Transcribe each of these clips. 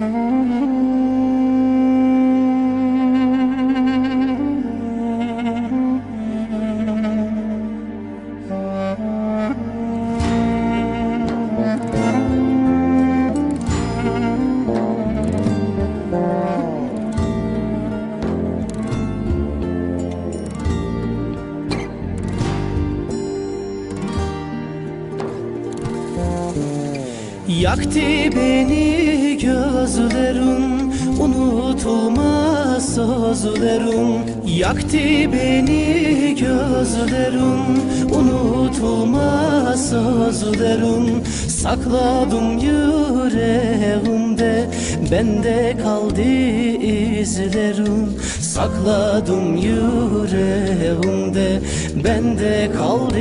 Mm-hmm. Yaktı beni gözlerin Unutulmaz sözlerin Yaktı beni gözlerin Unutulmaz sözlerin Sakladım yüreğimde Bende kaldı izlerim Sakladım yüreğimde Bende kaldı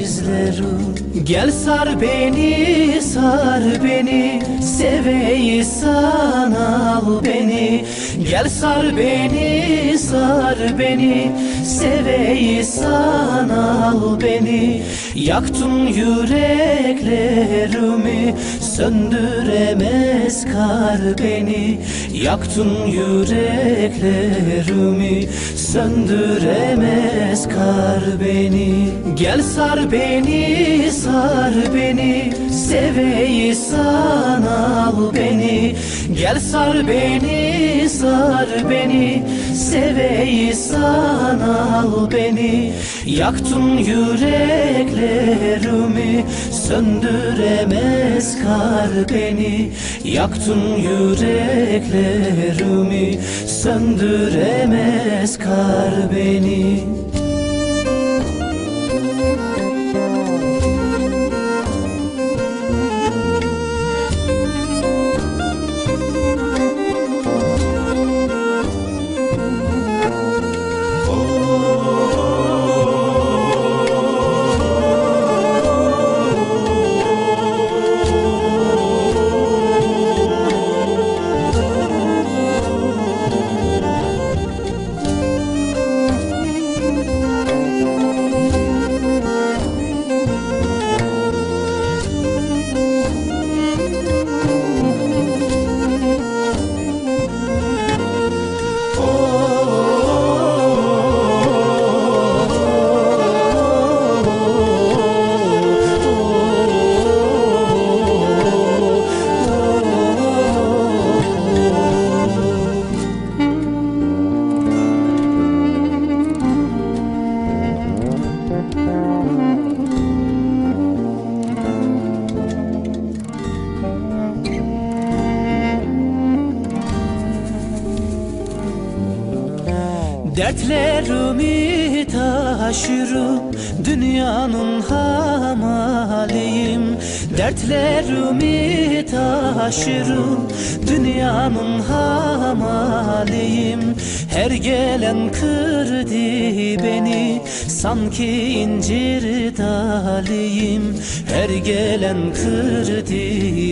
izlerim. Gel sar beni sar beni Seveyi sana al beni. Gel sar beni sar beni Seveyi sana al beni. Yaktın yüreklerimi Söndüremez kar beni. Yaktın yüreklerimi Söndüremez kar beni. Gel sar beni sar beni. Seveyi sana al beni. Gel sar beni sar beni. Seveyi sana al beni. Yaktın yüreklerimi Söndüremez kar beni. Yaktın yüreklerimi Söndüremez kar beni Dertlerimi taşırım Dünyanın hamaliyim. Dertlerimi taşırım Dünyanın hamaliyim. Her gelen kırdı beni Sanki incir daliyim Her gelen kırdı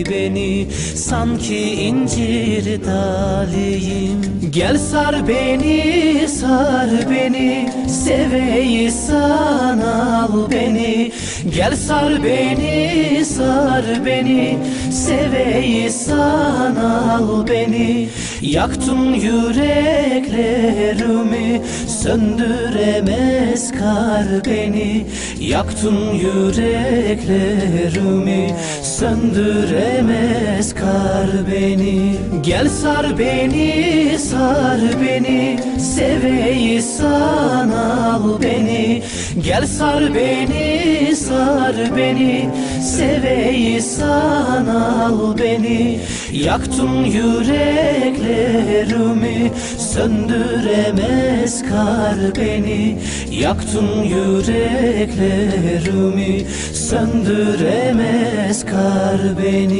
beni Sanki incir daliyim Gel sar beni sar beni Seveyi sana al beni. Gel sar beni sar beni Seveyi sana al beni. Yaktın yüreklerimi Söndüremez kar beni. Yaktın yüreklerimi Söndüremez kar beni. Gel sar beni sar beni Seveyi sana al beni. Gel sar beni sar beni. Seveyi sana al beni. Yaktın yüreklerimi Söndüremez kar beni. Yaktın yüreklerimi Söndüremez kar beni